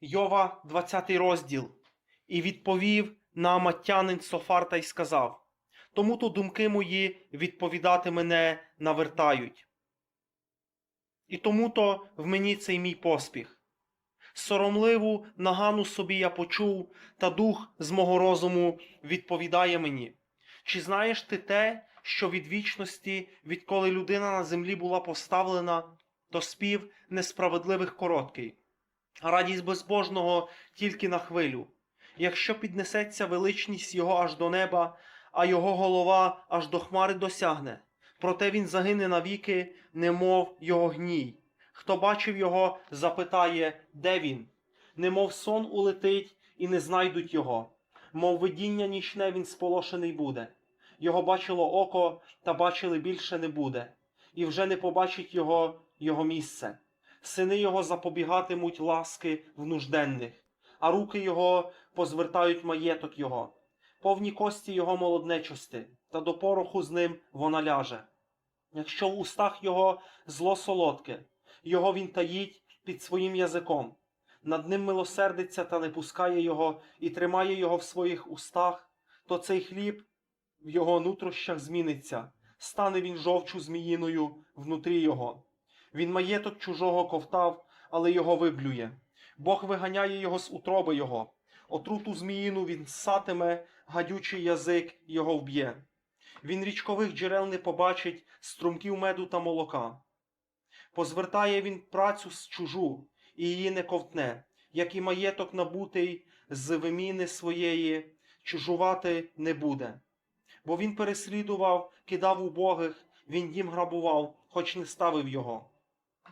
Йова, 20 розділ. І відповів нааматтянин Софар та й сказав: Тому то думки мої відповідати мене навертають. І тому то в мені цей мій поспіх. Соромливу нагану собі я почув, та дух з мого розуму відповідає мені. Чи знаєш ти те, що від вічності, відколи людина на землі була поставлена, то спів несправедливих короткий, радість безбожного тільки на хвилю. Якщо піднесеться величність його аж до неба, а його голова аж до хмари досягне, проте він загине навіки, немов його гній. Хто бачив його, запитає, де він? Немов сон улетить і не знайдуть його, мов видіння нічне він сполошений буде. Його бачило око, та бачили більше не буде, і вже не побачить його його місце. Сини його запобігатимуть ласки в нужденних, а руки його позвертають маєток його, повні кості його молоднечости, та до пороху з ним вона ляже. Якщо в устах його зло солодке, його він таїть під своїм язиком, над ним милосердиться та не пускає його і тримає його в своїх устах, то цей хліб в його нутрощах зміниться, стане він жовчу зміїною внутрі його. Він маєток чужого ковтав, але його виблює. Бог виганяє його з утроби його. Отруту зміїну він ссатиме, гадючий язик його вб'є. Він річкових джерел не побачить, струмків меду та молока. Позвертає він працю з чужу, і її не ковтне, як і маєток набутий з виміни своєї, чужувати не буде. Бо він переслідував, кидав убогих, він дім грабував, хоч не ставив його.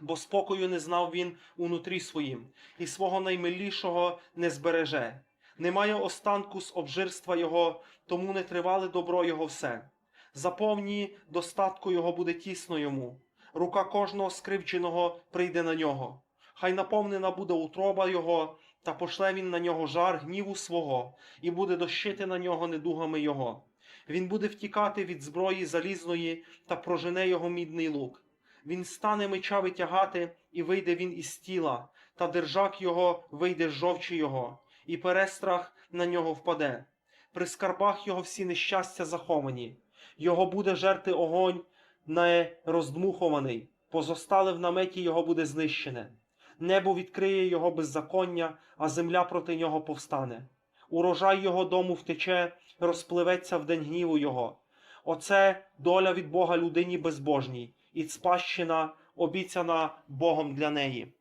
Бо спокою не знав він унутрі своїм, і свого наймилішого не збереже. Немає останку з обжирства його, тому не тривали добро його все. Заповні достатку його буде тісно йому. Рука кожного скривченого прийде на нього. Хай наповнена буде утроба його, та пошле він на нього жар гніву свого, і буде дощити на нього недугами його. Він буде втікати від зброї залізної та прожене його мідний лук. Він стане меча витягати, і вийде він із тіла, та держак його вийде з жовчі його, і перестрах на нього впаде. При скарбах його всі нещастя заховані. Його буде жерти огонь не роздмухований, позостале в наметі його буде знищене. Небо відкриє його беззаконня, а земля проти нього повстане. Урожай його дому втече, розпливеться в день гніву його. Оце доля від Бога людині безбожній, і спадщина обіцяна Богом для неї.